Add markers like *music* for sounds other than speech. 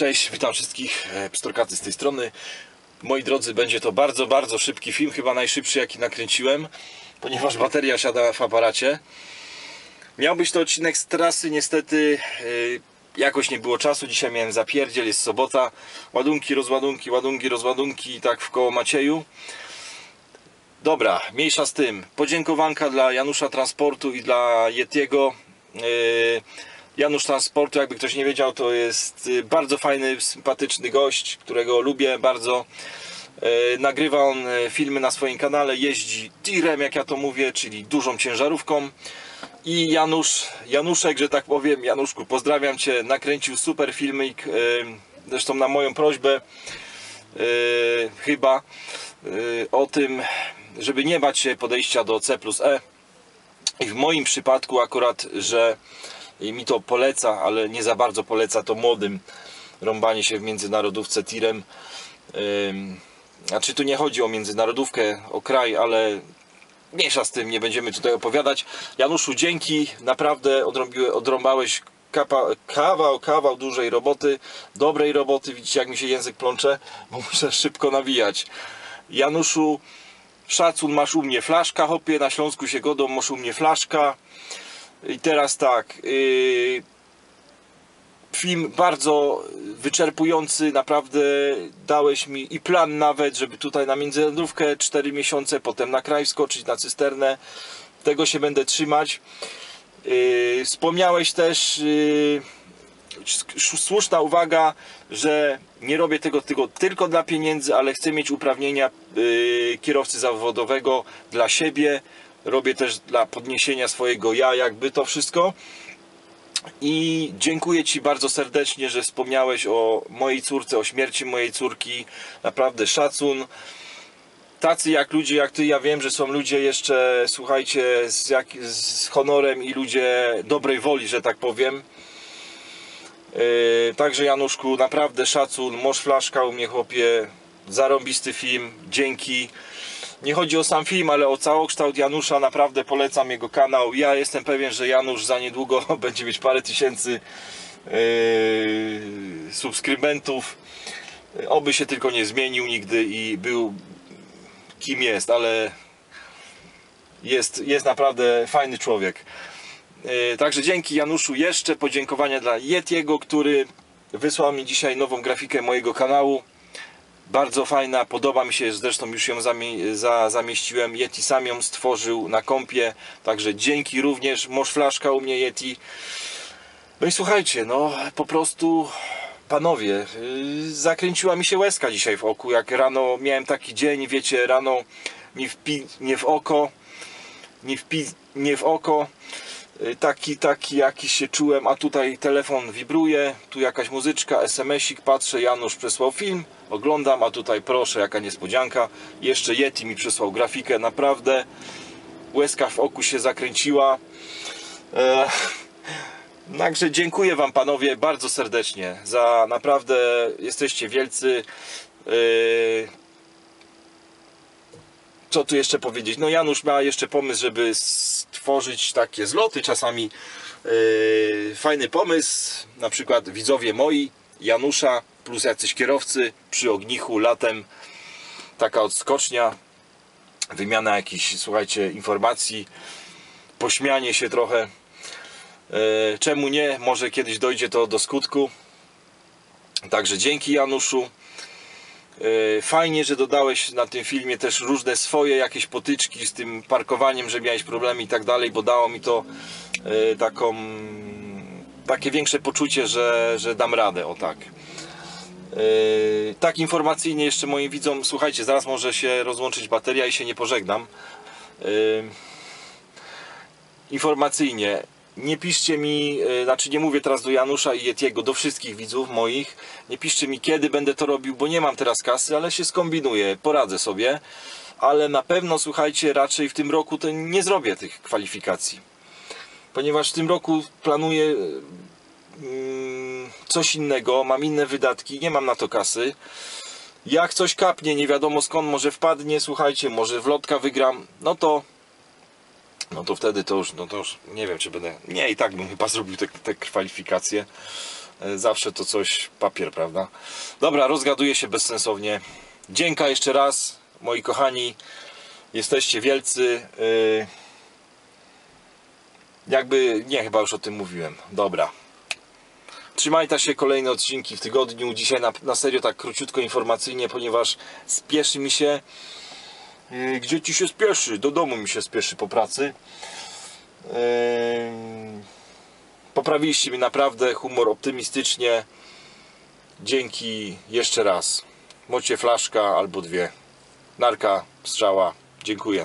cześć, witam wszystkich, e, Pstorkaty z tej strony. Moi drodzy, będzie to bardzo, bardzo szybki film, chyba najszybszy jaki nakręciłem, ponieważ bateria siada w aparacie. Miał być to odcinek z trasy, niestety e, jakoś nie było czasu, dzisiaj miałem zapierdziel, jest sobota, ładunki, rozładunki, ładunki, rozładunki, tak w koło Macieju. Dobra, mniejsza z tym. Podziękowanka dla Janusza Transportu i dla Yetiego. Yy, Janusz Transportu, jakby ktoś nie wiedział, to jest y, bardzo fajny, sympatyczny gość, którego lubię bardzo. Yy, Nagrywa on y, filmy na swoim kanale, jeździ tirem, jak ja to mówię, czyli dużą ciężarówką. I Janusz, Januszek, że tak powiem, Januszku, pozdrawiam Cię, nakręcił super filmik, zresztą na moją prośbę, chyba, o tym, żeby nie bać się podejścia do C plus E. I w moim przypadku akurat, że mi to poleca, ale nie za bardzo poleca to młodym rąbanie się w międzynarodówce tirem. Znaczy tu nie chodzi o międzynarodówkę, o kraj, ale mniejsza z tym, nie będziemy tutaj opowiadać. Januszu, dzięki, naprawdę odrąbałeś kawał, kawał dużej roboty, dobrej roboty. Widzicie jak mi się język plącze, bo *laughs* muszę szybko nawijać. Januszu, szacun, masz u mnie flaszka, hopie, na Śląsku się godą, masz u mnie flaszka. I teraz tak, yy, film bardzo wyczerpujący, naprawdę dałeś mi i plan nawet, żeby tutaj na międzynarodówkę 4 miesiące, potem na kraj wskoczyć, na cysternę. Tego się będę trzymać. Yy, wspomniałeś też, yy, słuszna uwaga, że nie robię tego, tego tylko dla pieniędzy, ale chcę mieć uprawnienia yy, kierowcy zawodowego dla siebie. Robię też dla podniesienia swojego ja, jakby to wszystko. I dziękuję Ci bardzo serdecznie, że wspomniałeś o mojej córce, o śmierci mojej córki. Naprawdę szacun. Tacy jak ludzie, jak Ty, ja wiem, że są ludzie jeszcze, słuchajcie, z, jak, z honorem i ludzie dobrej woli, że tak powiem. Yy, także Januszku, naprawdę szacun, moż flaszka u mnie chłopie, zarąbisty film, dzięki. Nie chodzi o sam film, ale o całokształt Janusza, naprawdę polecam jego kanał. Ja jestem pewien, że Janusz za niedługo *laughs* będzie mieć parę tysięcy yy, subskrybentów. Oby się tylko nie zmienił nigdy i był kim jest, ale jest, jest naprawdę fajny człowiek. Yy, Także dzięki Januszu jeszcze podziękowania dla Yetiego, który wysłał mi dzisiaj nową grafikę mojego kanału. Bardzo fajna, podoba mi się, zresztą już ją za, zamieściłem. Yeti sam ją stworzył na kompie, także dzięki również. Moż flaszka u mnie Yeti. No i słuchajcie, no po prostu panowie, yy, zakręciła mi się łezka dzisiaj w oku, jak rano miałem taki dzień, wiecie, rano nie w, pi, nie w oko, nie w, pi, nie w oko, taki, taki jakiś się czułem, a tutaj telefon wibruje, tu jakaś muzyczka, SMS-ik, patrzę, Janusz przesłał film, oglądam, a tutaj proszę, jaka niespodzianka, jeszcze Yeti mi przysłał grafikę, naprawdę łezka w oku się zakręciła. Eee, Także dziękuję Wam panowie bardzo serdecznie za naprawdę jesteście wielcy. Yy, Co tu jeszcze powiedzieć? No Janusz ma jeszcze pomysł, żeby stworzyć takie zloty czasami. Yy, Fajny pomysł, na przykład widzowie moi, Janusza plus jacyś kierowcy przy ognichu latem. Taka odskocznia, wymiana jakichś, słuchajcie, informacji, pośmianie się trochę. E, Czemu nie? Może kiedyś dojdzie to do skutku. Także dzięki Januszu. E, Fajnie, że dodałeś na tym filmie też różne swoje jakieś potyczki z tym parkowaniem, że miałeś problemy i tak dalej, bo dało mi to e, taką takie większe poczucie, że, że dam radę, o tak. E, Tak informacyjnie jeszcze moim widzom, słuchajcie, zaraz może się rozłączyć bateria i się nie pożegnam. Informacyjnie, nie piszcie mi, e, znaczy nie mówię teraz do Janusza i Yetiego, do wszystkich widzów moich, nie piszcie mi kiedy będę to robił, bo nie mam teraz kasy, ale się skombinuję, poradzę sobie, ale na pewno słuchajcie, raczej w tym roku to nie zrobię tych kwalifikacji, ponieważ w tym roku planuję mm, coś innego, mam inne wydatki, nie mam na to kasy. Jak coś kapnie, nie wiadomo skąd, może wpadnie, słuchajcie, może w lotka wygram, no to no to wtedy to już, no to już nie wiem, czy będę. Nie, i tak bym chyba zrobił te, te kwalifikacje. e, zawsze to coś papier, prawda? Dobra, rozgaduję się bezsensownie. Dzięka jeszcze raz, moi kochani. Jesteście wielcy. Yy, Jakby, nie, chyba już o tym mówiłem. Dobra. Trzymajcie się kolejne odcinki w tygodniu. Dzisiaj na, na serio tak króciutko informacyjnie, ponieważ spieszy mi się. Yy, Gdzie ci się spieszy? Do domu mi się spieszy po pracy. Yy, Poprawiliście mi naprawdę humor optymistycznie. Dzięki jeszcze raz. Mocie flaszka albo dwie. Narka, strzała. Dziękuję.